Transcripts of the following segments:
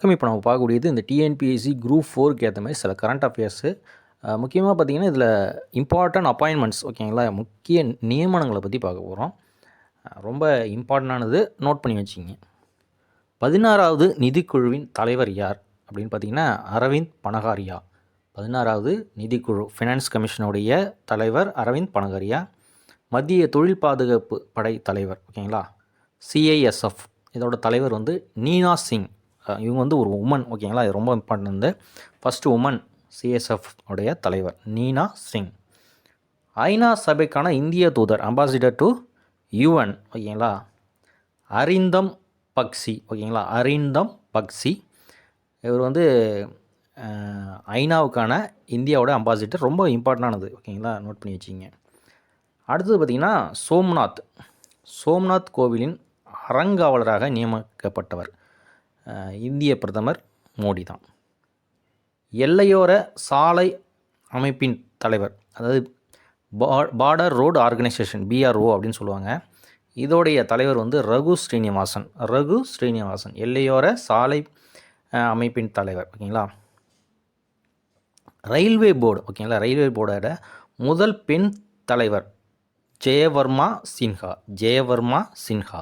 வணக்கம் இப்போ நம்ம பார்க்கக்கூடியது இந்த டிஎன்பிஎஸ்சி குரூப் ஃபோருக்கு ஏற்ற மாதிரி சில கரண்ட் அஃபேர்ஸு முக்கியமாக பார்த்தீங்கன்னா இதில் இம்பார்ட்டன்ட் அப்பாயின்மெண்ட்ஸ் ஓகேங்களா முக்கிய நியமனங்களை பற்றி பார்க்க போகிறோம் ரொம்ப இம்பார்ட்டண்டானது நோட் பண்ணி வச்சுங்க பதினாறாவது நிதிக்குழுவின் தலைவர் யார்? அப்படின்னு பார்த்தீங்கன்னா அரவிந்த் பனகாரியா. பதினாறாவது நிதிக்குழு ஃபினான்ஸ் கமிஷனுடைய தலைவர் அரவிந்த் பனகாரியா. மத்திய தொழில் பாதுகாப்பு படை தலைவர் ஓகேங்களா சிஐஎஸ்எஃப் இதோட தலைவர் வந்து நீனா சிங். இவங்க வந்து ஒரு உமன் ஓகேங்களா இது ரொம்ப இம்பார்ட்டன் வந்து. ஃபஸ்ட்டு உமன் சிஎஸ்எஃப் உடைய தலைவர் நீனா சிங். ஐநா சபைக்கான இந்திய தூதர் அம்பாசிடர் டு யுஎன் ஓகேங்களா அரிந்தம் பக்சி ஓகேங்களா அரிந்தம் பக்சி. இவர் வந்து ஐநாவுக்கான இந்தியாவோட அம்பாசிடர் ரொம்ப இம்பார்ட்டண்டானது ஓகேங்களா நோட் பண்ணி வச்சிங்க அடுத்தது பார்த்திங்கன்னா சோம்நாத். சோம்நாத் கோவிலின் அறங்காவலராக நியமிக்கப்பட்டவர். இந்திய பிரதமர் மோடி தான். எல்லையோர சாலை அமைப்பின் தலைவர் அதாவது பார்டர் ரோடு ஆர்கனைசேஷன் பிஆர்ஓ அப்படின்னு சொல்லுவாங்க. இதோடைய தலைவர் வந்து ரகு ஸ்ரீனிவாசன். ரகு ஸ்ரீனிவாசன் எல்லையோர சாலை அமைப்பின் தலைவர் ஓகேங்களா? ரயில்வே போர்டு ஓகேங்களா? ரயில்வே போர்டோட முதல் பெண் தலைவர் ஜெயவர்மா சின்ஹா ஜெயவர்மா சின்ஹா.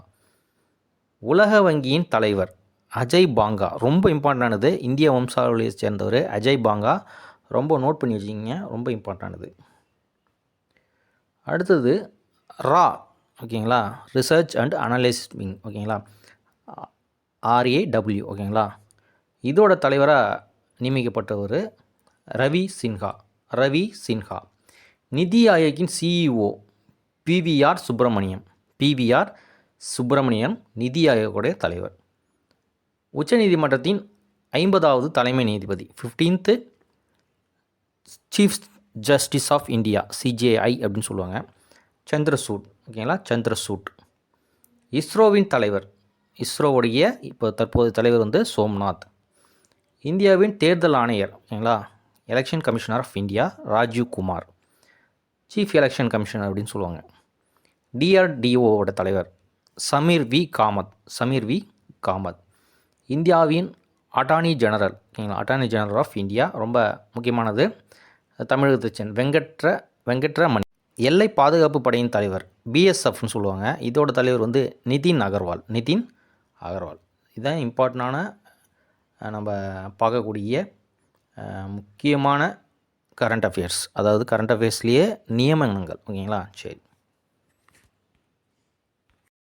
உலக வங்கியின் தலைவர் அஜய் பாங்கா. ரொம்ப இம்பார்ட்டண்டானது இந்திய வம்சாவளியை சேர்ந்தவர் அஜய் பாங்கா. ரொம்ப நோட் பண்ணி வச்சுக்கிங்க ரொம்ப இம்பார்ட்டண்டானது அடுத்தது ரா. ஓகேங்களா? ரிசர்ச் அண்ட் அனலைசிஸ் விங் ஓகேங்களா? ஆர்ஏடபிள்யூ ஓகேங்களா? இதோட தலைவராக நியமிக்கப்பட்டவர் ரவி சின்ஹா. ரவி சின்ஹா. நிதி ஆயோக்கின் CEO PVR Subrahmanyam. PVR Subrahmanyam NITI ஆயோக்குடைய தலைவர். உச்சநீதிமன்றத்தின் ஐம்பதாவது தலைமை நீதிபதி fifteenth chief justice of India CJI அப்படின்னு சொல்லுவாங்க. சந்திரசூட் ஓகேங்களா? சந்திரசூட். இஸ்ரோவின் தலைவர் இஸ்ரோவுடைய இப்போ தற்போது தலைவர் வந்து சோம்நாத். இந்தியாவின் தேர்தல் ஆணையர் ஓகேங்களா? Election commissioner of India Rajeev Kumar chief election commissioner அப்படின்னு சொல்லுவாங்க. டிஆர்டிஓவோட தலைவர் சமீர் வி காமத் சமீர் வி காமத் இந்தியாவின் அட்டார்னி ஜெனரல் ஓகேங்களா? அட்டார்னி ஜெனரல் ஆஃப் இந்தியா ரொம்ப முக்கியமானது. தமிழகத்தை சேர்ந்த வெங்கட்ர வெங்கட்ர மணி எல்லை பாதுகாப்பு படையின் தலைவர் பிஎஸ்எஃப்னு சொல்லுவாங்க. இதோட தலைவர் வந்து நிதின் அகர்வால் நிதின் அகர்வால். இதுதான் இம்பார்ட்டண்டான நம்ம பார்க்கக்கூடிய முக்கியமான கரண்ட் அஃபேர்ஸ் அதாவது கரண்ட் அஃபேர்ஸ்லேயே நியமனங்கள் ஓகேங்களா? சரி.